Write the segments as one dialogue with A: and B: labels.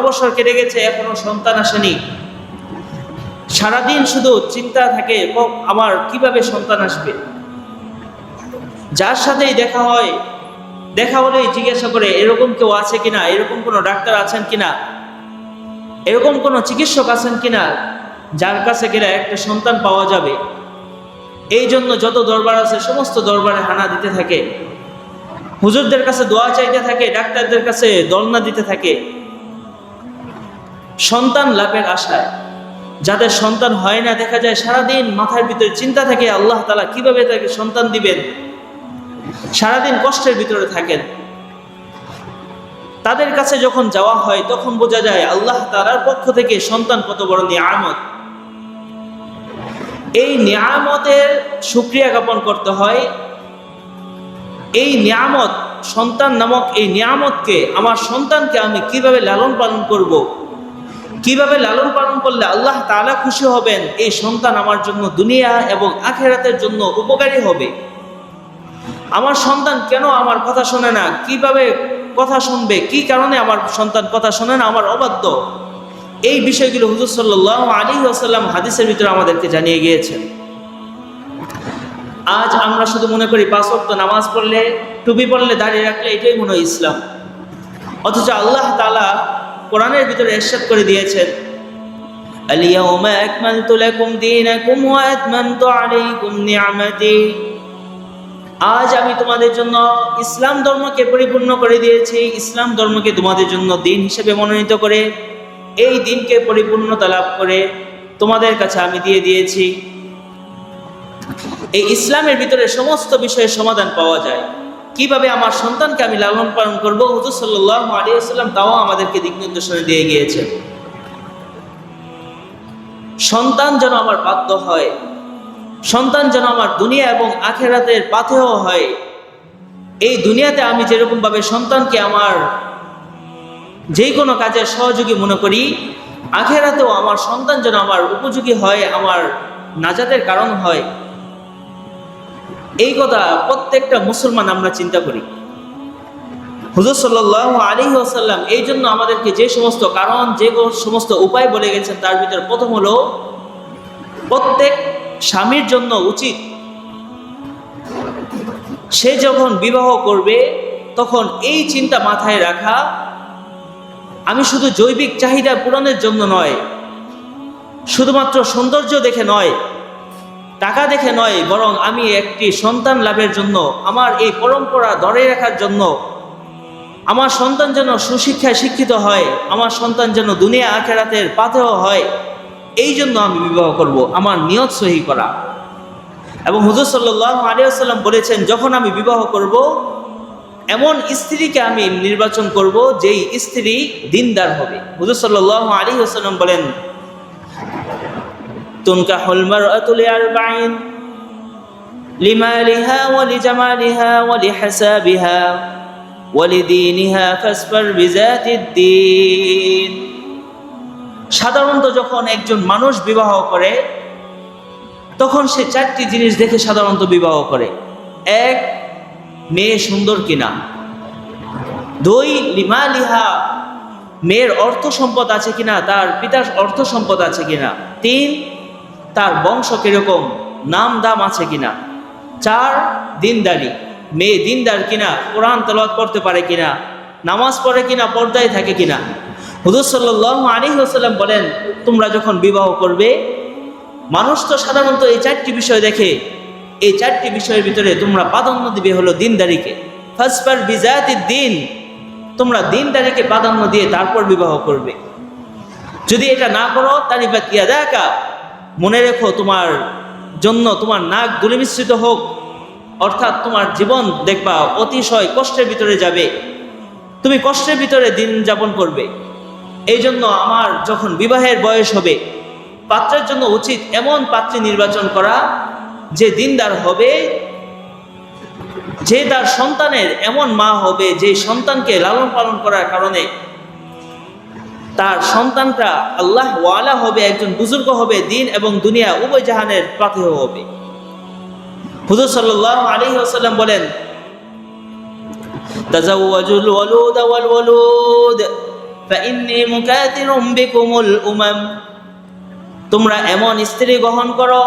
A: বারো বছর কেটে গেছে, এখনও সন্তান আসেনি। সারাদিন শুধু চিন্তা থাকে আমার কীভাবে সন্তান আসবে? যার সাথেই দেখা হয়, দেখা হলেই জিজ্ঞাসা করে, এরকম কেউ আছে কিনা? এরকম কোনো ডাক্তার আছেন কিনা? এরকম কোনো চিকিৎসক আছেন কিনা? যার কাছে গেলে একটা সন্তান পাওয়া যাবে। এই জন্য যত দরবার আছে, সমস্ত দরবারে হানা দিতে থাকে। হুজুরদের কাছে দোয়া চাইতে থাকে, ডাক্তারদের কাছে দলনা দিতে থাকে। সন্তান লাভের আশায়। যাদের সন্তান হয় না, দেখা যায় সারাদিন মাথার ভিতরে চিন্তা থাকে, আল্লাহ তালা কীভাবে তাকে সন্তান দিবেন? সারাদিন কষ্টের ভিতরে থাকেন। তাদের কাছে যখন যাওয়া হয়, তখন বোঝা যায় আল্লাহ তালার পক্ষ থেকে সন্তান কত বড় নিয়ামত। এই নিয়ামতের সুক্রিয়া জ্ঞাপন করতে হয়। এই নিয়ামত, সন্তান নামক এই নিয়ামতকে, আমার সন্তানকে আমি কীভাবে লালন পালন করব। কীভাবে লালন পালন করলে আল্লাহ তালা খুশি হবেন? এই সন্তান আমার জন্য দুনিয়া এবং আখেরাতের জন্য উপকারী হবে। আমার সন্তান কেন আমার কথা শোনে না? কীভাবে কথা শুনবে? কি কারণে আমার সন্তান কথা শোনে না? আমার অবাধ্য। এই বিষয়গুলো হুজুর সাল্লাহ আলী আসাল্লাম হাদিসের ভিতরে আমাদেরকে জানিয়ে গিয়েছেন। আজ আমরা শুধু মনে করি পাঁচ ওয়াক্ত নামাজ পড়লে, টুপি পড়লে দাঁড়িয়ে রাখলে, এটাই মনে হয় ইসলাম। অথচ আল্লাহ তাআলা কোরআনের ভিতরে এরশাদ করে দিয়েছেন اليوم أكملت لكم دينكم وأتممت عليكم نعمتي আজ আমি তোমাদের জন্য ইসলাম ধর্মকে পরিপূর্ণ করে দিয়েছি ইসলাম ধর্মকে তোমাদের জন্য দিন হিসেবে মনোনীত করে এই দিনকে পরিপূর্ণতা লাভ করে তোমাদের কাছে আমি দিয়ে দিয়েছি এই ইসলামের ভিতরে সমস্ত বিষয়ের সমাধান পাওয়া যায় কীভাবে আমার সন্তানকে আমি লালন পালন করব? হুজুর সাল্লাহ আলী আসসালাম তাও আমাদেরকে দিক নির্দেশনা দিয়ে গিয়েছে। সন্তান যেন আমার বাধ্য হয়, সন্তান যেন আমার দুনিয়া এবং আখেরাতের পাথেও হয়, এই দুনিয়াতে আমি যেরকমভাবে সন্তানকে আমার যে কোনো কাজের সহযোগী মনে করি, আখেরাতেও আমার সন্তান যেন আমার উপযোগী হয়, আমার নাজাতের কারণ হয় এই কথা প্রত্যেকটা মুসলমান আমরা চিন্তা করি। হুজুর সাল্লাহ আলী আসাল্লাম এই জন্য আমাদেরকে যে সমস্ত কারণ, যে সমস্ত উপায় বলে গেছেন, তার ভিতরে প্রথম হলো, প্রত্যেক স্বামীর জন্য উচিত সে যখন বিবাহ করবে, তখন এই চিন্তা মাথায় রাখা, আমি শুধু জৈবিক চাহিদা পূরণের জন্য নয়, শুধুমাত্র সৌন্দর্য দেখে নয় টাকা দেখে নয়, বরং আমি একটি সন্তান লাভের জন্য, আমার এই পরম্পরা ধরে রাখার জন্য। আমার সন্তান যেন সুশিক্ষায় শিক্ষিত হয়, আমার সন্তান যেন দুনিয়া আখেরাতের পাথেও হয়, এই জন্য আমি বিবাহ করব, আমার নিয়ত সহি করা। এবং হুজুর সাল্লাহ আলিয়াল্লাম বলেছেন, যখন আমি বিবাহ করব, এমন স্ত্রীকে আমি নির্বাচন করব, যেই স্ত্রী দিনদার হবে। হুজুর সাল্লাহ আলী আসাল্লাম বলেন تنكح المرأة لأربعين لمالها ولجمالها ولحسابها ولدينها فاسفر بذات الدين সাধারণত যখন একজন মানুষ বিবাহ করে তখন সে চারটি জিনিস দেখে সাধারণত বিবাহ করে এক মেয়ে সুন্দর কিনা দুই লিমা লিহা মেয়ের অর্থ সম্পদ আছে কিনা তার পিতার অর্থ সম্পদ আছে কিনা তিন তার বংশ কীরকম, নাম দাম আছে কিনা? চার দিনদারি, মেয়ে দিনদার কিনা, কোরআন তলাত করতে পারে কিনা, নামাজ পড়ে কিনা, পর্দায় থাকে কিনা? হুদুর সাল্লাহ আলী হাসাল্লাম বলেন, তোমরা যখন বিবাহ করবে, মানুষ তো সাধারণত এই চারটি বিষয় দেখে। এই চারটি বিষয়ের ভিতরে তোমরা প্রাধান্য দিবে হলো দিনদারিকে। ফাসফার বিজায়াতি দিন, তোমরা দিনদারিকে প্রাধান্য দিয়ে তারপর বিবাহ করবে। যদি এটা না করো কিয়া দেখা মনে রেখো তোমার জন্য তোমার নাক দুলিমিশ্রিত হোক, অর্থাৎ তোমার জীবন দেখবা অতিশয় কষ্টের ভিতরে যাবে। তুমি কষ্টের ভিতরে দিন যাপন করবে। এই জন্য আমার যখন বিবাহের বয়স হবে, পাত্রের জন্য উচিত এমন পাত্রী নির্বাচন করা যে দিনদার হবে, যে তার সন্তানের এমন মা হবে যে সন্তানকে লালন পালন করার কারণে তার সন্তানটা আল্লাহ ওয়ালা হবে একজন বুজুর্গ হবে দিন এবং দুনিয়া উভয় জাহানের পাথেহ হবে হুজুর সাল্লাহ আলী আসাল্লাম বলেন তাজাওয়াজুল ওয়ালুদ ওয়াল ওয়ালুদ فإني مكاثر بكم الأمم তোমরা এমন স্ত্রী গ্রহণ করো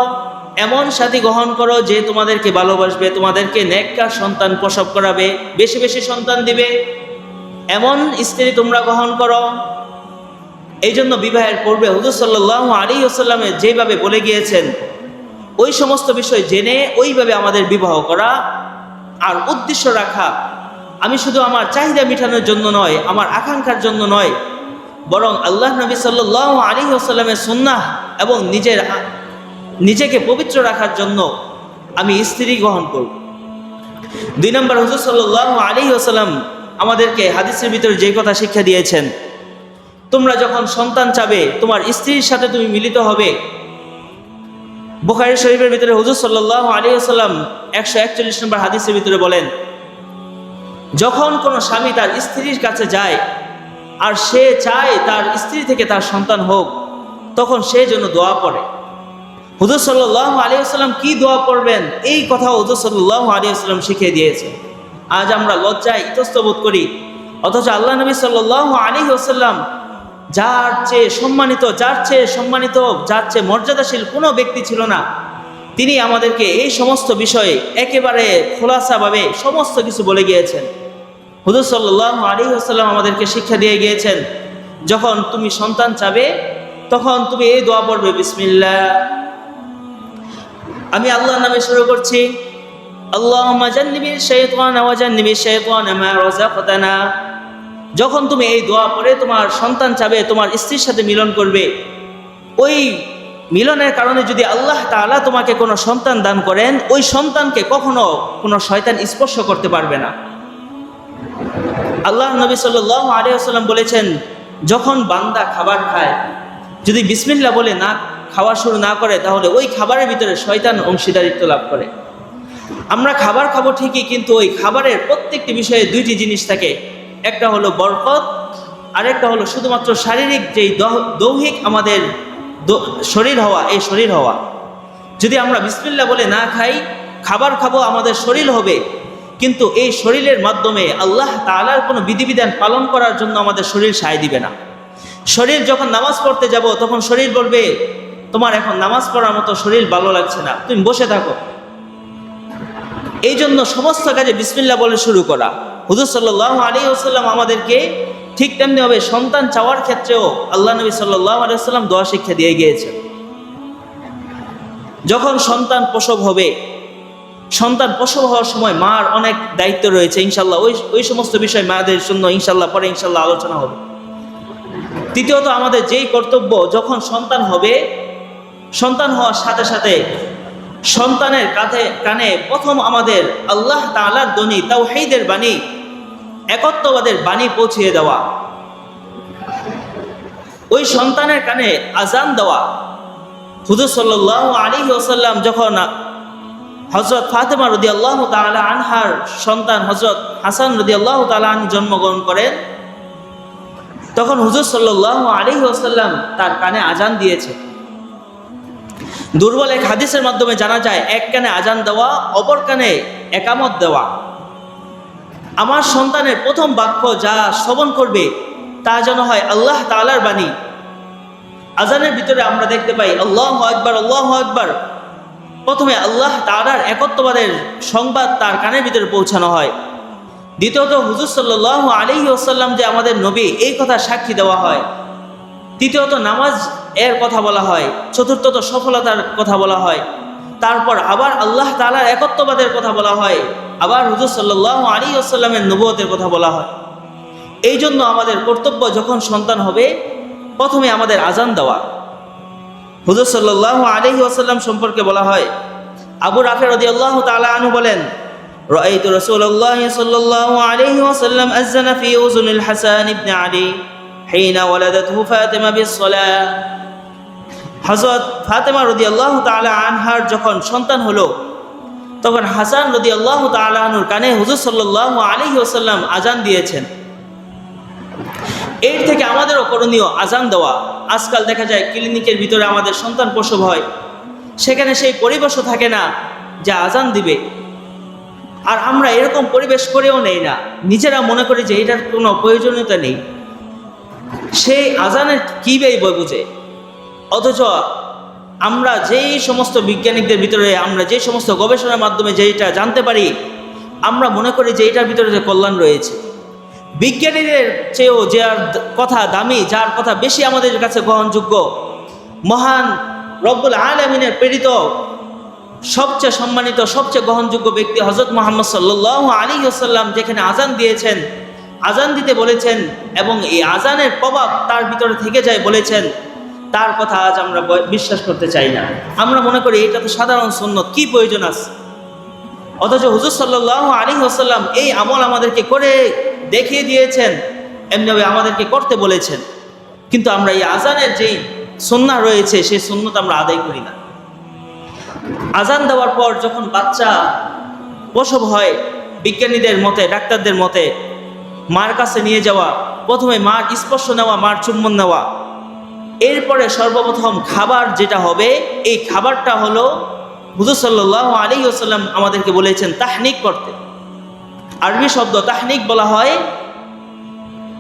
A: এমন সাথী গ্রহণ করো যে তোমাদেরকে ভালোবাসবে তোমাদেরকে নেককার সন্তান প্রসব করাবে বেশি বেশি সন্তান দিবে এমন স্ত্রী তোমরা গ্রহণ করো এই জন্য বিবাহের পূর্বে হুজুর সাল্লাহ আলী আসাল্লামে যেভাবে বলে গিয়েছেন, ওই সমস্ত বিষয় জেনে ওইভাবে আমাদের বিবাহ করা আর উদ্দেশ্য রাখা, আমি শুধু আমার চাহিদা মেটানোর জন্য নয়, আমার আকাঙ্ক্ষার জন্য নয়, বরং আল্লাহ নবী সাল্লাহ আলী আসাল্লামের সুন্নাহ এবং নিজের নিজেকে পবিত্র রাখার জন্য আমি স্ত্রী গ্রহণ করব। দুই নম্বর হুজুর সাল্লাহ আলী আসাল্লাম আমাদেরকে হাদিসের ভিতরে যে কথা শিক্ষা দিয়েছেন তোমরা যখন সন্তান চাবে, তোমার স্ত্রীর সাথে তুমি মিলিত হবে। বুখারি শরীফের ভিতরে হুজুর সাল্লাহ আলী একশো একচল্লিশ নম্বর হাদিসের ভিতরে বলেন, যখন কোনো স্বামী তার স্ত্রীর কাছে যায় আর সে চায় তার স্ত্রী থেকে তার সন্তান হোক, তখন সে জন্য দোয়া পড়ে। হুজুর সাল্লাহ আলী আসাল্লাম কি দোয়া পড়বেন? এই কথা হুজুর সাল্লাহ আলী শিখিয়ে দিয়েছে। আজ আমরা লজ্জায় ইতস্ত বোধ করি, অথচ আল্লাহ নবী সাল্লাহ আলী আসাল্লাম যার চেয়ে সম্মানিত, যার চেয়ে সম্মানিত, যার চেয়ে মর্যাদাশীল কোনো ব্যক্তি ছিল না। তিনি আমাদেরকে এই সমস্ত বিষয়ে একেবারে খোলাসাভাবে সমস্ত কিছু বলে গিয়েছেন। হুজুর সাল্লাহ আলী আসাল্লাম আমাদেরকে শিক্ষা দিয়ে গিয়েছেন, যখন তুমি সন্তান চাবে, তখন তুমি এই দোয়া পড়বে বিসমিল্লা আমি আল্লাহর নামে শুরু করছি আল্লাহ জান্নিবির শৈতান ওয়াজান্নিবির শৈতান মা রাযাকতানা। যখন তুমি এই দোয়া পড়ে তোমার সন্তান চাবে, তোমার স্ত্রীর সাথে মিলন করবে, ওই মিলনের কারণে যদি আল্লাহ তাআলা তোমাকে কোনো সন্তান দান করেন, ওই সন্তানকে কখনো কোনো শয়তান স্পর্শ করতে পারবে না। আল্লাহ নবী সাল্লাহ আলিয়াল্লাম বলেছেন, যখন বান্দা খাবার খায়, যদি বিসমিল্লা বলে না খাওয়া শুরু না করে, তাহলে ওই খাবারের ভিতরে শয়তান অংশীদারিত্ব লাভ করে। আমরা খাবার খাব ঠিকই, কিন্তু ওই খাবারের প্রত্যেকটি বিষয়ে দুইটি জিনিস থাকে। একটা হলো বরকত, আরেকটা হলো শুধুমাত্র শারীরিক যেই দহ- দৈহিক আমাদের শরীর হওয়া, এই শরীর হওয়া। যদি আমরা বিসমিল্লা বলে না খাই, খাবার খাব আমাদের শরীর হবে, কিন্তু এই শরীরের মাধ্যমে আল্লাহ তাআলার কোনো বিধিবিধান পালন করার জন্য আমাদের শরীর সায় দিবে না। শরীর যখন নামাজ পড়তে যাব, তখন শরীর বলবে, তোমার এখন নামাজ পড়ার মতো শরীর ভালো লাগছে না, তুমি বসে থাকো। এই জন্য সমস্ত কাজে বিসমিল্লা বলে শুরু করা। হুজুর সাল্লাহ আলী আসাল্লাম আমাদেরকে ঠিক তেমনিভাবে সন্তান চাওয়ার ক্ষেত্রেও আল্লাহ নবী সাল্লাহ আলী আসাল্লাম দোয়া শিক্ষা দিয়ে গিয়েছেন। যখন সন্তান প্রসব হবে, সন্তান প্রসব হওয়ার সময় মার অনেক দায়িত্ব রয়েছে ইনশাল্লাহ ওই ওই সমস্ত বিষয় মাদের জন্য ইনশাল্লাহ পরে ইনশাল্লাহ আলোচনা হবে। তৃতীয়ত আমাদের যেই কর্তব্য, যখন সন্তান হবে, সন্তান হওয়ার সাথে সাথে সন্তানের কাঁধে, কানে প্রথম আমাদের আল্লাহ তাআলার দনি তাওহীদের বাণী, একত্ববাদের বাণী পৌঁছিয়ে দেওয়া। ওই সন্তানের কানে আজান দেওয়া। হুজুর সাল্লাল্লাহু আলাইহি ওসাল্লাম যখন হজরত ফাতেমা রদি আল্লাহ তালা আনহার সন্তান হজরত হাসান রদি আল্লাহ তালা জন্মগ্রহণ করেন, তখন হুজুর সাল্লাহ আলী ওসাল্লাম তার কানে আজান দিয়েছে। দুর্বল এক হাদিসের মাধ্যমে জানা যায়, এক কানে আজান দেওয়া, অপর কানে একামত দেওয়া। আমার সন্তানের প্রথম বাক্য যা শ্রবণ করবে, তা যেন হয় আল্লাহ তালার বাণী। আজানের ভিতরে আমরা দেখতে পাই, আল্লাহ আকবার আল্লাহ আকবার। প্রথমে আল্লাহ তালার একত্ববাদের সংবাদ তার কানের ভিতরে পৌঁছানো হয়। দ্বিতীয়ত, হুজুর সাল্লাহ আলী ওসাল্লাম যে আমাদের নবী, এই কথা সাক্ষী দেওয়া হয়। তৃতীয়ত, নামাজ এর কথা বলা হয় চতুর্থত সফলতার কথা বলা হয় তারপর আবার আল্লাহ তালার একত্ববাদের কথা বলা হয় আবার হুজুর সাল্লাহ আলী আসাল্লামের নবুয়তের কথা বলা হয় এই জন্য আমাদের কর্তব্য যখন সন্তান হবে প্রথমে আমাদের আজান দেওয়া হুজুর সাল্লাহ আলহি আসাল্লাম সম্পর্কে বলা হয় আবু রাফে রদি আল্লাহ তালা আনু বলেন رأيت رسول الله صلى الله عليه وسلم أذن في أذن الحسن بن علي حين ولدته فاطمة بالصلاة হজরত ফাতেমা রদি আল্লাহ তালা আনহার যখন সন্তান হলো, তখন হাসান রদি আল্লাহ তালা আনুর কানে হুজুর সাল্লাহ আলহি ওসাল্লাম আজান দিয়েছেন। এর থেকে আমাদেরও করণীয় আজান দেওয়া। আজকাল দেখা যায় ক্লিনিকের ভিতরে আমাদের সন্তান প্রসব হয়, সেখানে সেই পরিবেশও থাকে না যা আজান দিবে। আর আমরা এরকম পরিবেশ করেও নেই না। নিজেরা মনে করি যে এটার কোনো প্রয়োজনীয়তা নেই। সেই আজানের কী ব্যয় বুঝে? অথচ আমরা যেই সমস্ত বিজ্ঞানিকদের ভিতরে, আমরা যে সমস্ত গবেষণার মাধ্যমে যেটা জানতে পারি, আমরা মনে করি যে এটার ভিতরে যে কল্যাণ রয়েছে। বিজ্ঞানীদের চেয়েও যার কথা দামি, যার কথা বেশি আমাদের কাছে গ্রহণযোগ্য, মহান রব্বুল আলমিনের প্রেরিত, সবচেয়ে সম্মানিত, সবচেয়ে গ্রহণযোগ্য ব্যক্তি হজরত মোহাম্মদ সাল্লাহ আলী আসাল্লাম যেখানে আজান দিয়েছেন আজান দিতে বলেছেন এবং এই আজানের প্রভাব তার ভিতরে থেকে যায় বলেছেন। তার কথা আজ আমরা বিশ্বাস করতে চাই না। আমরা মনে করি এটা তো সাধারণ সুন্নত, কি প্রয়োজন আছে? অথচ হুজুর সাল্লাহ আলী আসাল্লাম এই আমল আমাদেরকে করে দেখিয়ে দিয়েছেন এমনিভাবে আমাদেরকে করতে বলেছেন। কিন্তু আমরা এই আজানের যেই সন্না রয়েছে, সেই সুন্নত আমরা আদায় করি না। আজান দেওয়ার পর যখন বাচ্চা প্রসব হয় বিজ্ঞানীদের মতে, ডাক্তারদের মতে, মার কাছে নিয়ে যাওয়া, প্রথমে মার স্পর্শ নেওয়া, মার চুম্বন নেওয়া এরপরে সর্বপ্রথম খাবার যেটা হবে, এই খাবারটা হলো হুজুর সাল্লাহ আলী ওসাল্লাম আমাদেরকে বলেছেন তাহনিক করতে। আরবি শব্দ তাহনিক বলা হয়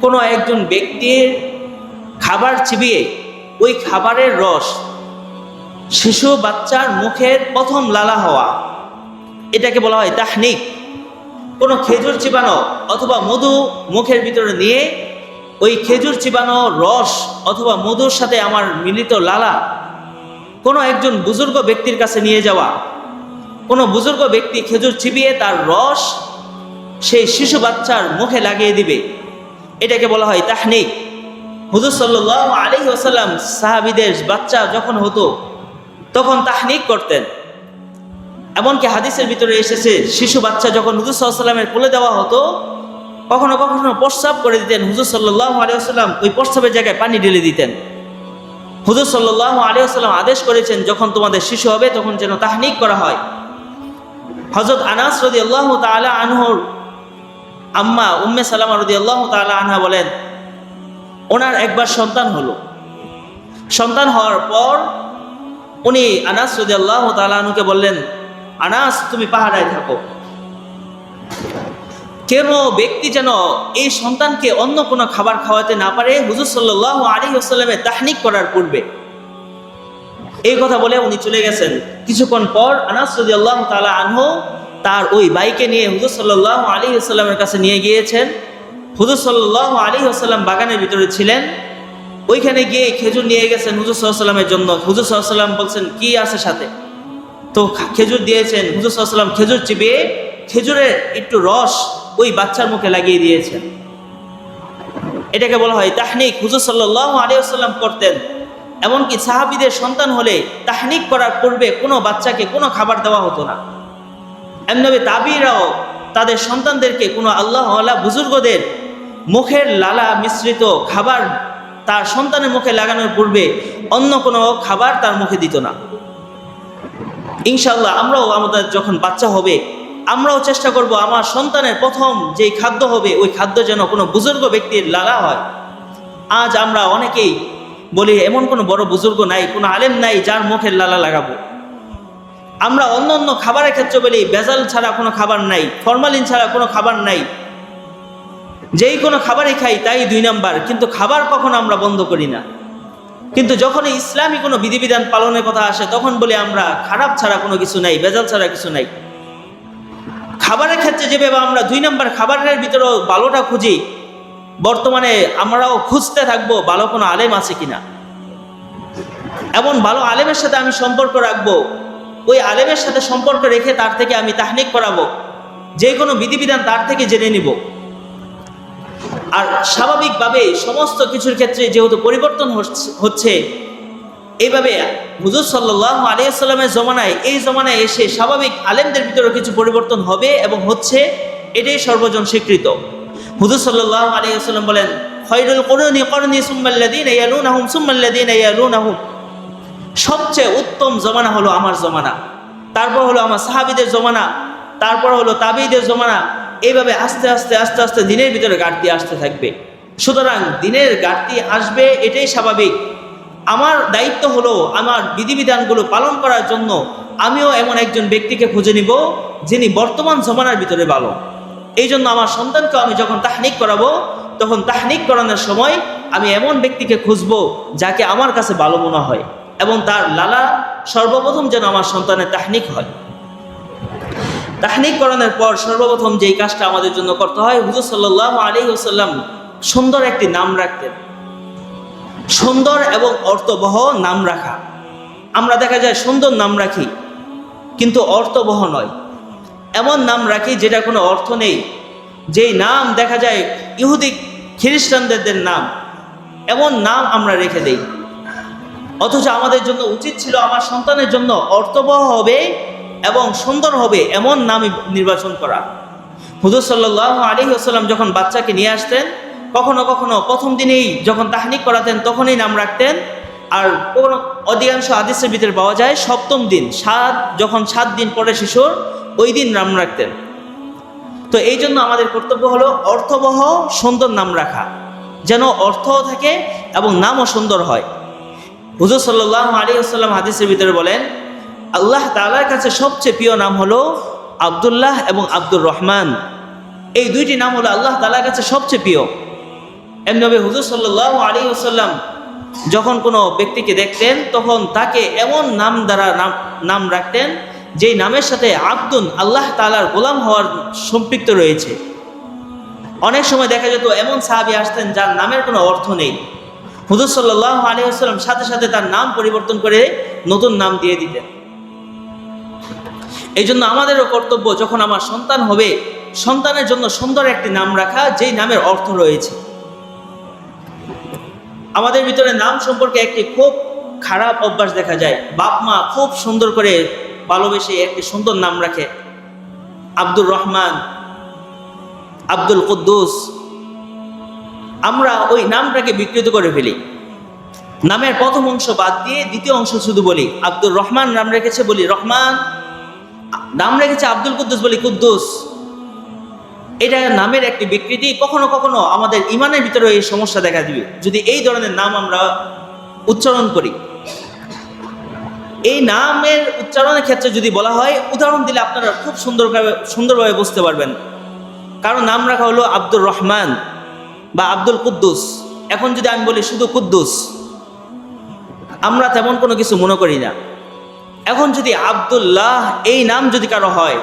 A: কোনো একজন ব্যক্তির খাবার চিবিয়ে ওই খাবারের রস শিশু বাচ্চার মুখের প্রথম লালা হওয়া, এটাকে বলা হয় তাহনিক। কোনো খেজুর চিবানো অথবা মধু মুখের ভিতরে নিয়ে ওই খেজুর চিবানো রস অথবা মধুর সাথে আমার মিলিত লালা, কোনো একজন বুজুর্গ ব্যক্তির কাছে নিয়ে যাওয়া, কোনো বুজুর্গ ব্যক্তি খেজুর চিবিয়ে তার রস সেই শিশু বাচ্চার মুখে লাগিয়ে দিবে। এটাকে বলা হয় তাহনিক। হুজুর সাল্লাহ আলী ওসাল্লাম সাহাবিদের বাচ্চা যখন হতো, তখন তাহনিক করতেন। এমনকি হাদিসের ভিতরে এসেছে, শিশু বাচ্চা যখন হুজুর সাল্লামের কোলে দেওয়া হতো কখনো কখনো প্রস্রাব করে দিতেন। হুজুর সাল্লাহ আলিয়াল্লাম ওই প্রস্রাবের জায়গায় পানি ঢেলে দিতেন। হুজুর সাল্লাহ আলিয়াল্লাম আদেশ করেছেন, যখন তোমাদের শিশু হবে তখন যেন তাহনিক করা হয়। হজরত আনাস রদি আল্লাহ তালা আনহর আম্মা উম্মে সালামা রদি আল্লাহ তালা আনহা বলেন, ওনার একবার সন্তান হলো। সন্তান হওয়ার পর উনি আনাস রদি আল্লাহ তালা আনুকে বললেন, আনাস, তুমি পাহাড়ায় থাকো। কেন ব্যক্তি যেন এই সন্তানকে অন্য কোনো খাবার খাওয়াতে না পারে? হুজুর সাল্লাহ আলী তাহনিক করার পূর্বে। এই কথা বলে উনি চলে গেছেন। কিছুক্ষণ পর আনাস আল্লাহ তালা আনহু তার ওই বাইকে নিয়ে হুজুর সাল্লাহ আলী কাছে নিয়ে গিয়েছেন। হুজুর সাল্লাহ আলী বাগানের ভিতরে ছিলেন। ওইখানে গিয়ে খেজুর নিয়ে গেছেন হুজুর সাল্লামের জন্য। হুজুর সাল্লাম বলছেন, কি আছে সাথে? তো খেজুর দিয়েছেন। হুজুর সাল্লাম খেজুর চিবিয়ে, খেজুরের একটু রস ওই বাচ্চার মুখে লাগিয়ে দিয়েছেন এটাকে বলা হয় তাহনিক। হুজুর সাল্লাহ আলিয়াল্লাম করতেন এমনকি সাহাবিদের সন্তান হলে তাহনিক করার পূর্বে কোনো বাচ্চাকে কোনো খাবার দেওয়া হতো না। এমনভাবে তাবিরাও তাদের সন্তানদেরকে কোনো আল্লাহ আল্লাহ বুজুর্গদের মুখের লালা মিশ্রিত খাবার তার সন্তানের মুখে লাগানোর পূর্বে অন্য কোনো খাবার তার মুখে দিত না। ইনশাল্লাহ আমরাও আমাদের যখন বাচ্চা হবে আমরাও চেষ্টা করব আমার সন্তানের প্রথম যেই খাদ্য হবে, ওই খাদ্য যেন কোনো বুজুর্গ ব্যক্তির লালা হয়। আজ আমরা অনেকেই বলি, এমন কোনো বড় বুজুর্গ নাই, কোনো আলেম নাই যার মুখের লালা লাগাবো। আমরা অন্য অন্য খাবারের ক্ষেত্রে বলি, বেজাল ছাড়া কোনো খাবার নাই, ফরমালিন ছাড়া কোনো খাবার নাই। যেই কোনো খাবারই খাই তাই দুই নাম্বার, কিন্তু খাবার কখনো আমরা বন্ধ করি না। কিন্তু যখন ইসলামী কোনো বিধিবিধান পালনের কথা আসে, তখন বলি, আমরা খারাপ ছাড়া কোনো কিছু নাই, বেজাল ছাড়া কিছু নাই। খাবারের ক্ষেত্রে যেভাবে আমরা দুই নম্বর খাবারের ভিতরেও ভালোটা খুঁজি, বর্তমানে আমরাও খুঁজতে থাকব ভালো কোনো আলেম আছে কিনা। এমন ভালো আলেমের সাথে আমি সম্পর্ক রাখব, ওই আলেমের সাথে সম্পর্ক রেখে তার থেকে আমি তাহনিক করাবো, যে কোনো বিধিবিধান তার থেকে জেনে নিব। আর স্বাভাবিকভাবে সমস্ত কিছুর ক্ষেত্রে যেহেতু পরিবর্তন হচ্ছে- হচ্ছে এইভাবে হুজুর সাল্লাহ আলিয়াল্লামের জমানায়, এই জমানায় এসে স্বাভাবিক আলেমদের ভিতরে কিছু পরিবর্তন হবে এবং হচ্ছে এটাই সর্বজন স্বীকৃত। হুজুর সাল্লাহ আলিয়াল্লাম বলেন খৈরুল করুনি করুনি সুম্মাল্লাদিন ইয়ালুন আহুম সুম্মাল্লাদিন ইয়ালুন আহুম সবচেয়ে উত্তম জমানা হলো আমার জমানা। তারপর হলো আমার সাহাবিদের জমানা, তারপর হলো তাবিদের জমানা। এইভাবে আস্তে আস্তে আস্তে আস্তে দিনের ভিতরে ঘাটতি আসতে থাকবে। সুতরাং দিনের ঘাটতি আসবে, এটাই স্বাভাবিক। আমার দায়িত্ব হলো আমার বিধিবিধানগুলো পালন করার জন্য আমিও এমন একজন ব্যক্তিকে খুঁজে নিব, যিনি বর্তমান জমানার ভিতরে ভালো। এই জন্য আমার সন্তানকে আমি যখন তাহনিক করাবো, তখন তাহনিক করানোর সময় আমি এমন ব্যক্তিকে খুঁজবো যাকে আমার কাছে ভালো মনে হয় এবং তার লালা সর্বপ্রথম যেন আমার সন্তানের তাহনিক হয়। তাহনিক করানোর পর সর্বপ্রথম যেই কাজটা আমাদের জন্য করতে হয়, হুজুর সাল্লাহ আলী ওসাল্লাম সুন্দর একটি নাম রাখতেন। সুন্দর এবং অর্থবহ নাম রাখা। আমরা দেখা যায় সুন্দর নাম রাখি, কিন্তু অর্থবহ নয়। এমন নাম রাখি যেটা কোনো অর্থ নেই। যেই নাম দেখা যায় ইহুদি খ্রিস্টানদের নাম, এমন নাম আমরা রেখে দেই। অথচ আমাদের জন্য উচিত ছিল আমার সন্তানের জন্য অর্থবহ হবে এবং সুন্দর হবে এমন নাম নির্বাচন করা। হুজুর সাল্লাহ আলী আসসালাম যখন বাচ্চাকে নিয়ে আসতেন কখনো কখনো প্রথম দিনেই যখন তাহনিক করাতেন, তখনই নাম রাখতেন। আর কোনো অধিকাংশ আদিসের ভিতরে পাওয়া যায়, সপ্তম দিন, সাত, যখন সাত দিন পরে শিশুর, ওই দিন নাম রাখতেন। তো এই জন্য আমাদের কর্তব্য হলো অর্থবহ, সুন্দর নাম রাখা। যেন অর্থও থাকে এবং নামও সুন্দর হয়। হুজুর সাল্লাহ আলী আসসালাম হাদিসের ভিতরে বলেন, আল্লাহ তালার কাছে সবচেয়ে প্রিয় নাম হলো আবদুল্লাহ এবং আব্দুর রহমান। এই দুইটি নাম হলো আল্লাহ তালার কাছে সবচেয়ে প্রিয়। এমনি হুজুর সাল্লাহ আলী আসাল্লাম যখন কোনো ব্যক্তিকে দেখতেন, তখন তাকে এমন নাম দ্বারা নাম নাম রাখতেন, যেই নামের সাথে আব্দুন আল্লাহ তালার গোলাম হওয়ার সম্পৃক্ত রয়েছে। অনেক সময় দেখা যেত এমন সাহাবি আসতেন যার নামের কোনো অর্থ নেই। হুজুর সাল্লাহ আলী আসসালাম সাথে সাথে তার নাম পরিবর্তন করে নতুন নাম দিয়ে দিতেন। এই জন্য আমাদেরও কর্তব্য যখন আমার সন্তান হবে, সন্তানের জন্য সুন্দর একটি নাম রাখা, যেই নামের অর্থ রয়েছে। আমাদের ভিতরে নাম সম্পর্কে একটি খুব খারাপ অভ্যাস দেখা যায়। বাপ মা খুব সুন্দর করে ভালোবেসে একটি সুন্দর নাম রাখে। আব্দুর রহমান, আব্দুল কুদ্দুস। আমরা ওই নামটাকে বিকৃত করে ফেলি। নামের প্রথম অংশ বাদ দিয়ে দ্বিতীয় অংশ শুধু বলি, আব্দুর রহমান নাম রেখেছে বলি রহমান, নাম রেখেছে আব্দুল কুদ্দুস বলি কুদ্দুস। এটা নামের একটি বিকৃতি, কখনো কখনো আমাদের ইমানের ভিতরে এই সমস্যা দেখা দিবে। যদি এই ধরনের নাম আমরা উচ্চারণ করি, এই নামের উচ্চারণের ক্ষেত্রে যদি বলা হয়, উদাহরণ দিলে আপনারা খুব সুন্দরভাবে সুন্দরভাবে বুঝতে পারবেন। কারণ নাম রাখা হলো আব্দুর রহমান বা আব্দুল কুদ্দুস। এখন যদি আমি বলি শুধু কুদ্দুস, আমরা তেমন কোনো কিছু মনে করি না। এখন যদি আবদুল্লাহ এই নাম যদি কারও হয়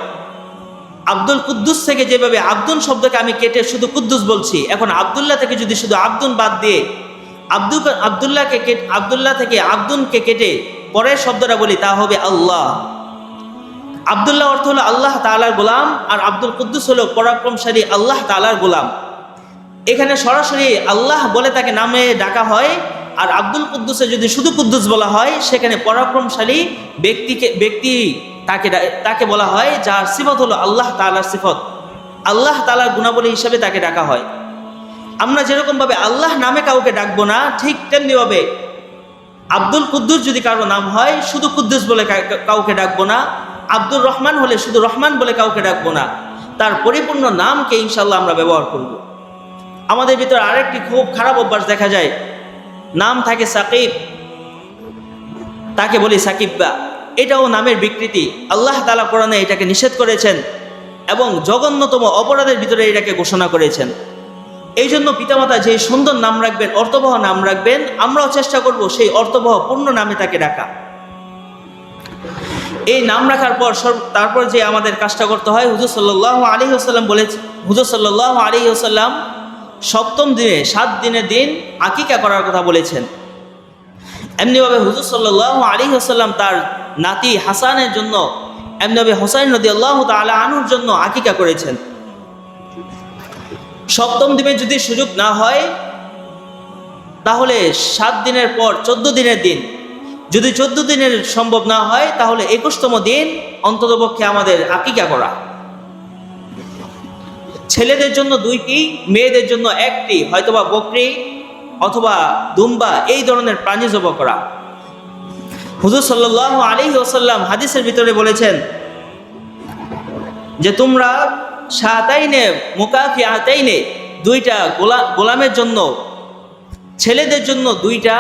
A: আব্দুল কুদ্দুস থেকে যেভাবে আব্দুল শব্দকে আমি কেটে শুধু কুদ্দুস বলছি, এখন আবদুল্লাহ থেকে যদি শুধু আব্দুল বাদ দিয়ে আব্দুল আবদুল্লাহকে কেটে আবদুল্লাহ থেকে আব্দুলকে কেটে পরের শব্দটা বলি, তা হবে আল্লাহ। আবদুল্লাহ অর্থ হলো আল্লাহ তালার গোলাম, আর আব্দুল কুদ্দুস হলো পরাক্রমশালী আল্লাহ তালার গোলাম। এখানে সরাসরি আল্লাহ বলে তাকে নামে ডাকা হয়, আর আব্দুল কুদ্দুসে যদি শুধু কুদ্দুস বলা হয়, সেখানে পরাক্রমশালী ব্যক্তিকে, ব্যক্তি তাকে তাকে বলা হয় যার সিফত হলো আল্লাহ তালার সিফত। আল্লাহ তালার গুণাবলী হিসাবে তাকে ডাকা হয়। আমরা যেরকমভাবে আল্লাহ নামে কাউকে ডাকবো না, ঠিক তেমনিভাবে আব্দুল কুদ্দুস যদি কারও নাম হয়, শুধু কুদ্দুস বলে কাউকে ডাকবো না, আব্দুর রহমান হলে শুধু রহমান বলে কাউকে ডাকবো না, তার পরিপূর্ণ নামকে ইনশাল্লাহ আমরা ব্যবহার করব। আমাদের ভিতরে আরেকটি খুব খারাপ অভ্যাস দেখা যায়। নাম থাকে সাকিব। তাকে বলি সাকিব্বা এটাও নামের বিকৃতি। আল্লাহ তালা কোরআনে এটাকে নিষেধ করেছেন এবং জঘন্যতম অপরাধের ভিতরে এটাকে ঘোষণা করেছেন। এই জন্য পিতামাতা যে সুন্দর নাম রাখবেন, অর্থবহ নাম রাখবেন, আমরাও চেষ্টা করব সেই অর্থবহ পূর্ণ নামে তাকে ডাকা এই নাম রাখার পর তারপর যে আমাদের কাজটা করতে হয়, হুজুর সাল্লাহ আলী আসাল্লাম বলেছে, হুজুর সাল্লাহ আলী আসাল্লাম সপ্তম দিনে, সাত দিনের দিন আকিকা করার কথা বলেছেন। এমনিভাবে হুজুর সাল্লাহ আলী আসাল্লাম তার নাতি হাসানের জন্য এমনিভাবে হোসাইন নদী আল্লাহ তালা আনুর জন্য আকিকা করেছেন। সপ্তম দিনে যদি সুযোগ না হয়, তাহলে সাত দিনের পর চোদ্দ দিনের দিন। যদি চোদ্দ দিনের সম্ভব না হয়, তাহলে একুশতম দিন অন্ততপক্ষে আমাদের আকিকা করা। ছেলেদের জন্য দুইটি, মেয়েদের জন্য একটি, হয়তোবা বকরি অথবা দুম্বা, এই ধরনের প্রাণী জব করা। হুজুর সাল্লাহ আলী ওসাল্লাম হাদিসের ভিতরে বলেছেন যে তোমরা সাতাইনে মুকাফি আতাইনে দুইটা গোলা, গোলামের জন্য, ছেলেদের জন্য দুইটা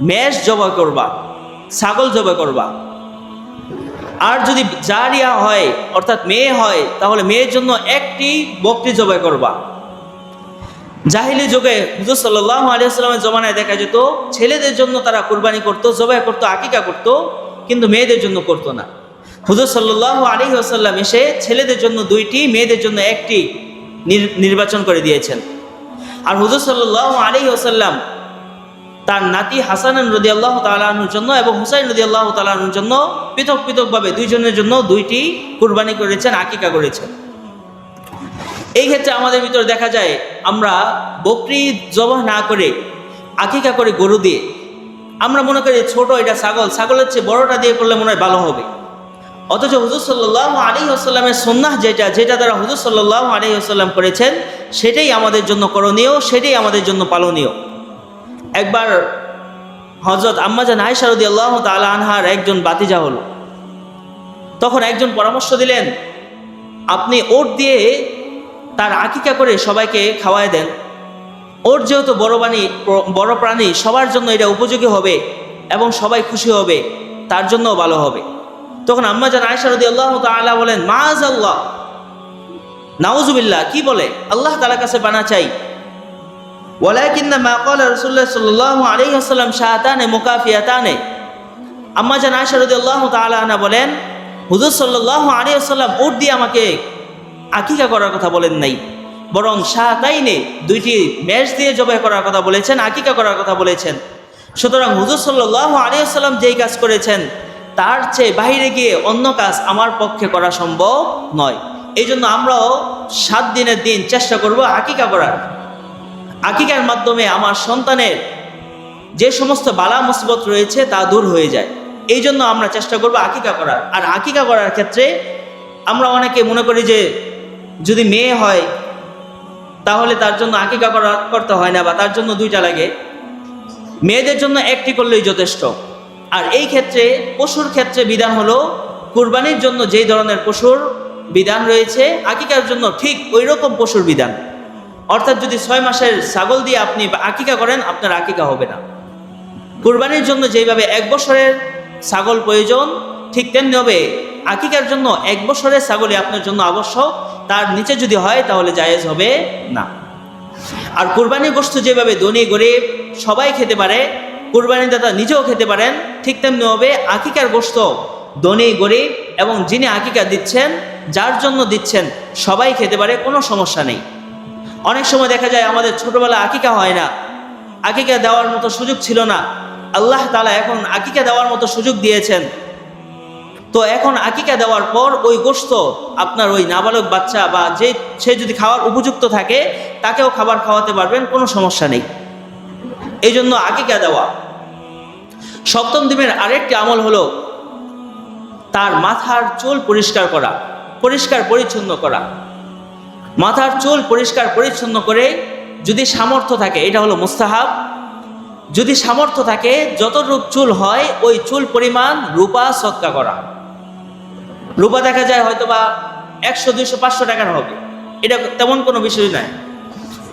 A: মেষ জবা করবা, ছাগল জবা করবা। আর যদি জারিয়া হয়, অর্থাৎ মেয়ে হয়, তাহলে মেয়ের জন্য একটি বকরি জবাই করবা। জাহিলি যুগে হুজুর সাল্লাহ আলিয়াস্লামের জমানায় দেখা যেত, ছেলেদের জন্য তারা কুরবানি করতো, জবাই করতো, আকিকা করতো, কিন্তু মেয়েদের জন্য করতো না। হুজুর সাল্লাহ আলী আসাল্লাম এসে ছেলেদের জন্য দুইটি, মেয়েদের জন্য একটি নির্বাচন করে দিয়েছেন। আর হুজুর সাল্লাহ আলী আসাল্লাম তার নাতি হাসান রদি আল্লাহ তালাহুর জন্য এবং হুসাইন রদি আল্লাহ তালাহুর জন্য পৃথক পৃথকভাবে দুইজনের জন্য দুইটি কুরবানি করেছেন, আকিকা করেছেন। এই ক্ষেত্রে আমাদের ভিতরে দেখা যায়, আমরা বকরি জবাহ না করে, আকিকা করে গরু দিয়ে, আমরা মনে করি ছোট এটা ছাগল, ছাগলের চেয়ে বড়টা দিয়ে করলে মনে হয় ভালো হবে। অথচ হুজুর সাল্লাহ আলী আসাল্লামের সন্ন্যাস যেটা যেটা দ্বারা হুজুর সাল্লাহ আলী আসাল্লাম করেছেন, সেটাই আমাদের জন্য করণীয়, সেটাই আমাদের জন্য পালনীয়। একবার হজরত আম্মাজান আয়সারদি আল্লাহ তালা আনহার একজন বাতিজা হলো। তখন একজন পরামর্শ দিলেন, আপনি ওট দিয়ে তার আকিকা করে সবাইকে খাওয়ায় দেন। ওর যেহেতু বড় প্রাণী বড় প্রাণী, সবার জন্য এটা উপযোগী হবে এবং সবাই খুশি হবে, তার জন্যও ভালো হবে। তখন আম্মা জান আয়সারদি আল্লাহ তালা বলেন মাজ আল্লাহ নাউজুবিল্লাহ, কি বলে? আল্লাহ তালার কাছে বানা চাই। আম্মা আনহা বলেন দিয়ে আমাকে আকিকা করার কথা বলেন নাই। বরং শাহাতাইনে দুইটি ম্যাচ দিয়ে জবাই করার কথা বলেছেন, আকিকা করার কথা বলেছেন। সুতরাং হুজুর সাল্লাল্লাহু আলাইহি ওয়াসাল্লাম যেই কাজ করেছেন, তার চেয়ে বাইরে গিয়ে অন্য কাজ আমার পক্ষে করা সম্ভব নয়। এই জন্য আমরাও সাত দিনের দিন চেষ্টা করব আকিকা করার। আকিকার মাধ্যমে আমার সন্তানের যে সমস্ত বালা মুসিবত রয়েছে তা দূর হয়ে যায়। এই জন্য আমরা চেষ্টা করব আকিকা করার। আর আকিকা করার ক্ষেত্রে আমরা অনেকে মনে করি যে যদি মেয়ে হয়, তাহলে তার জন্য আকিকা করা করতে হয় না বা তার জন্য দুইটা লাগে। মেয়েদের জন্য একটি করলেই যথেষ্ট। আর এই ক্ষেত্রে, পশুর ক্ষেত্রে বিধান হলো, কুরবানির জন্য যেই ধরনের পশুর বিধান রয়েছে, আকিকার জন্য ঠিক ওই রকম পশুর বিধান। অর্থাৎ যদি ছয় মাসের ছাগল দিয়ে আপনি আকিকা করেন, আপনার আকিকা হবে না। কুরবানির জন্য যেভাবে এক বছরের ছাগল প্রয়োজন, ঠিক তেমনি হবে আকিকার জন্য এক বছরের ছাগলই আপনার জন্য আবশ্যক। তার নিচে যদি হয় তাহলে জায়েজ হবে না। আর কুরবানির গোষ্ঠ যেভাবে ধনী, গরিব সবাই খেতে পারে কুরবানি দাতা নিজেও খেতে পারেন, ঠিক তেমনি হবে আকিকার গোষ্ঠ ধনী, গরিব এবং যিনি আকিকা দিচ্ছেন, যার জন্য দিচ্ছেন, সবাই খেতে পারে, কোনো সমস্যা নেই। অনেক সময় দেখা যায় আমাদের ছোটবেলা আকিকা হয় না, আকিকা দেওয়ার মতো সুযোগ ছিল না। আল্লাহ তালা এখন আকিকা দেওয়ার মতো সুযোগ দিয়েছেন। তো এখন আকিকা দেওয়ার পর ওই গোস্ত আপনার ওই নাবালক বাচ্চা বা যে, সে যদি খাওয়ার উপযুক্ত থাকে, তাকেও খাবার খাওয়াতে পারবেন, কোনো সমস্যা নেই। এই জন্য আকিকা দেওয়া। সপ্তম দিনের আরেকটি আমল হলো তার মাথার চুল পরিষ্কার করা, পরিষ্কার পরিচ্ছন্ন করা। মাথার চুল পরিষ্কার পরিচ্ছন্ন করে যদি সামর্থ্য থাকে, এটা হলো মুস্তাহাব, যদি সামর্থ্য থাকে যতটুক চুল হয়, ওই চুল পরিমাণ রূপা সৎকা করা। রূপা দেখা যায় হয়তো বা একশো, দুইশো, পাঁচশো টাকার হবে। এটা তেমন কোনো বিষয় নাই।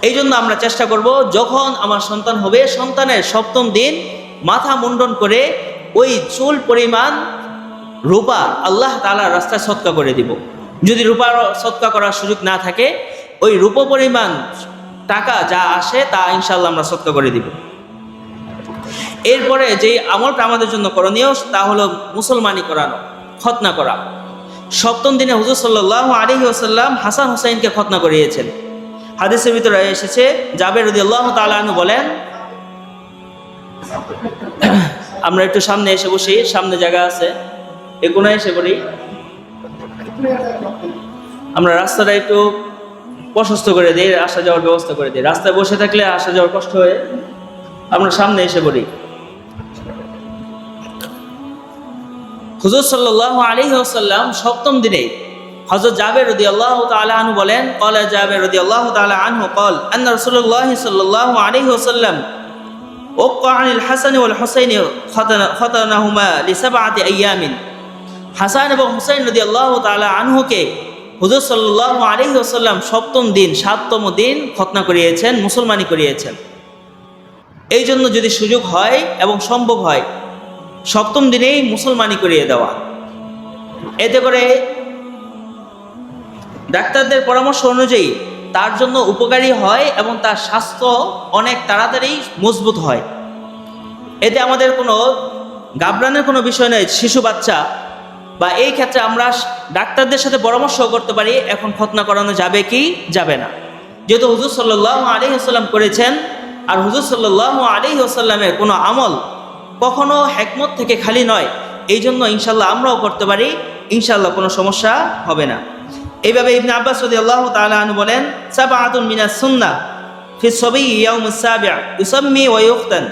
A: এই জন্য আমরা চেষ্টা করব, যখন আমার সন্তান হবে, সন্তানের সপ্তম দিন মাথা মুন্ডন করে ওই চুল পরিমাণ রূপা আল্লাহ তালার রাস্তায় সৎকা করে দিব। যদি রূপার সৎকা করার সুযোগ না থাকে, ওই রূপ পরিমাণ টাকা যা আসে, তা ইনশাল্লাহ আমরা সৎকা করে দিব। এরপরে যেই আমলটা আমাদের জন্য করণীয়, তা হলো মুসলমানি করানো খতনা করা। সপ্তম দিনে হুজুর সাল্লাহ আলহি ওসাল্লাম হাসান হুসাইনকে খতনা করিয়েছেন। হাদিসের ভিতরে এসেছে, জাবের রদি আল্লাহ তালু বলেন, আমরা একটু সামনে এসে বসি, সামনে জায়গা আছে, এ কোনায় এসে পড়ি। আমরা রাস্তাটা একটু প্রশস্ত করে দিই, আসা যাওয়ার ব্যবস্থা করে দিই। রাস্তায় বসে থাকলে আসা যাওয়ার কষ্ট হয়ে। আমরা সামনে এসে পড়ি। হুজুর সাল্লাহ আলী আসাল্লাম সপ্তম দিনে হজরত জাবের রদি আল্লাহ তালা বলেন কলা জাবের রদি আল্লাহ আনহু কল আন্না রসুল্লাহ সাল্লাহ আলী আসাল্লাম ওক্কা আনিল হাসান ওয়াল হুসাইন খতানাহুমা লিসাবাতি আইয়ামিন। হাসান এবং হুসাইন রদি আল্লাহ তালা আনহুকে হুজুর সাল্লাহ আলী আসাল্লাম সপ্তম দিন, সাততম দিন খতনা করিয়েছেন, মুসলমানি করিয়েছেন। এই জন্য যদি সুযোগ হয় এবং সম্ভব হয় সপ্তম দিনেই মুসলমানি করিয়ে দেওয়া। এতে করে ডাক্তারদের পরামর্শ অনুযায়ী তার জন্য উপকারী হয় এবং তার স্বাস্থ্য অনেক তাড়াতাড়ি মজবুত হয়। এতে আমাদের কোনো গাবরানের কোনো বিষয় নেই শিশু বাচ্চা। বা এই ক্ষেত্রে আমরা ডাক্তারদের সাথে পরামর্শ করতে পারি, এখন খতনা করানো যাবে কি যাবে না। যেহেতু হুজুর সাল্লাহ আলী আসাল্লাম করেছেন, আর হুজুর সাল্লাহ আলী আসাল্লামের কোনো আমল কখনো হেকমত থেকে খালি নয়। এই জন্য ইনশাল্লাহ আমরাও করতে পারি। ইনশাল্লাহ কোনো সমস্যা হবে না। এইভাবে ইবনে আব্বাস রদি আল্লাহ তালু বলেন সাবা আতুন মিনা সুন্না ফি সবই ইয়াউমুসাবিয়া ইউসাম্মি ওয়া ইউখতান।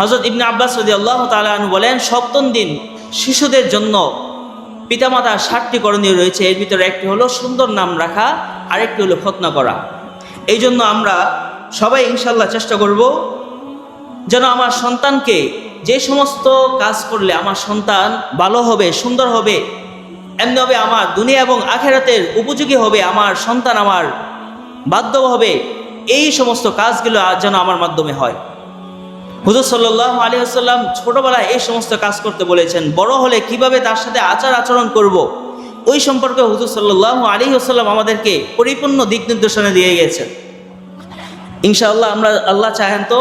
A: হজরত ইবনে আব্বাস রদি আল্লাহ তালু বলেন, সপ্তম দিন শিশুদের জন্য পিতামাতার ষাটটি করণীয় রয়েছে। এর ভিতরে একটি হলো সুন্দর নাম রাখা, আরেকটি হলো খতনা করা এই জন্য আমরা সবাই ইনশাল্লাহ চেষ্টা করব যেন আমার সন্তানকে যে সমস্ত কাজ করলে আমার সন্তান ভালো হবে, সুন্দর হবে, এমনি হবে আমার দুনিয়া এবং আখেরাতের উপযোগী হবে, আমার সন্তান আমার বাধ্য হবে, এই সমস্ত কাজগুলো যেন আমার মাধ্যমে হয় হুজুর সাল্লাহ আলী আসাল্লাম ছোটবেলায় এই সমস্ত কাজ করতে বলেছেন, বড় হলে কীভাবে তার সাথে আচার আচরণ করব। ওই সম্পর্কে হুজুর সাল্লাহ আলী আসাল্লাম আমাদেরকে পরিপূর্ণ দিক নির্দেশনা দিয়ে গেছেন ইনশাআল্লাহ আমরা, আল্লাহ চাহেন তো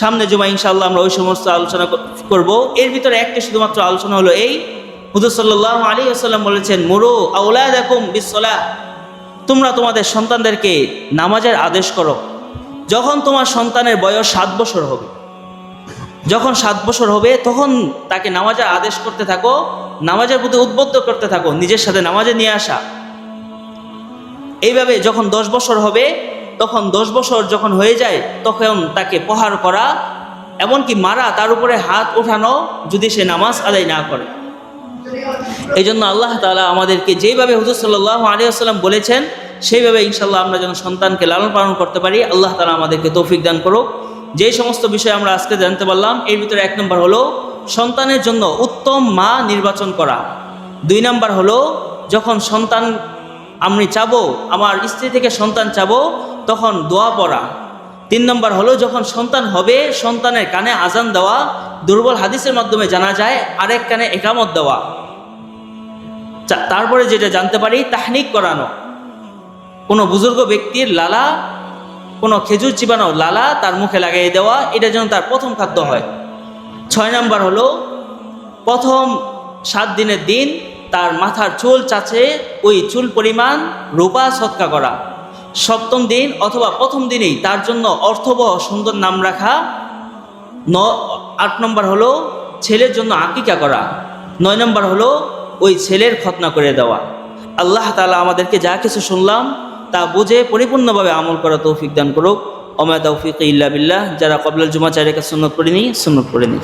A: সামনে জমা ইনশাআল্লাহ আমরা ওই সমস্ত আলোচনা করব। এর ভিতরে একটি শুধুমাত্র আলোচনা হলো এই। হুজুর সাল্লাহ আলী আসাল্লাম বলেছেন, মুরু আউলা দেখুম তোমরা তোমাদের সন্তানদেরকে নামাজের আদেশ করো। যখন তোমার সন্তানের বয়স সাত বছর হবে, যখন সাত বছর হবে, তখন তাকে নামাজের আদেশ করতে থাকো, নামাজের প্রতি উদ্বুদ্ধ করতে থাকো, নিজের সাথে নামাজে নিয়ে আসা। এইভাবে যখন দশ বছর হবে তখন দশ বছর যখন হয়ে যায়, তখন তাকে প্রহার করা, এমনকি মারা তার উপরে হাত ওঠানো যদি সে নামাজ আদায় না করে। এই জন্য আল্লাহ তালা আমাদেরকে যেইভাবে হুজুর সাল্লাহ আলিয়াল্লাম বলেছেন, সেইভাবে ইনশাল্লাহ আমরা যেন সন্তানকে লালন পালন করতে পারি। আল্লাহ তালা আমাদেরকে তৌফিক দান করুক। যে সমস্ত বিষয় আমরা আজকে জানতে পারলাম, এর ভিতরে এক নম্বর হলো সন্তানের জন্য উত্তম মা নির্বাচন করা। দুই নম্বর হলো যখন সন্তান, আমি চাবো, আমার স্ত্রী থেকে সন্তান চাবো তখন দোয়া পড়া। তিন নম্বর হলো যখন সন্তান হবে, সন্তানের কানে আজান দেওয়া, দুর্বল হাদিসের মাধ্যমে জানা যায়, আরেক কানে একামত দেওয়া। তারপরে যেটা জানতে পারি, তাহনিক করানো। কোনো বুজুর্গ ব্যক্তির লালা, কোনো খেজুর চিবানো লালা তার মুখে লাগিয়ে দেওয়া, এটা যেন তার প্রথম খাদ্য হয়। ছয় নম্বর হলো, প্রথম সাত দিনের দিন তার মাথার চুল চাচে, ওই চুল পরিমাণ রূপা সৎকা করা। সপ্তম দিন অথবা প্রথম দিনেই তার জন্য অর্থবহ সুন্দর নাম রাখা। ন, আট নম্বর হলো ছেলের জন্য আকিকা করা। নয় নম্বর হলো ওই ছেলের খতনা করে দেওয়া। আল্লাহ তালা আমাদেরকে যা কিছু শুনলাম, তা বুঝে পরিপূর্ণভাবে আমল করা তৌফিক দান করুক। অমায় তৌফিক ইল্লা বিল্লাহ, যারা কবলাল জুমা চারিকা সুন্নত করিনি সুন্নত করিনি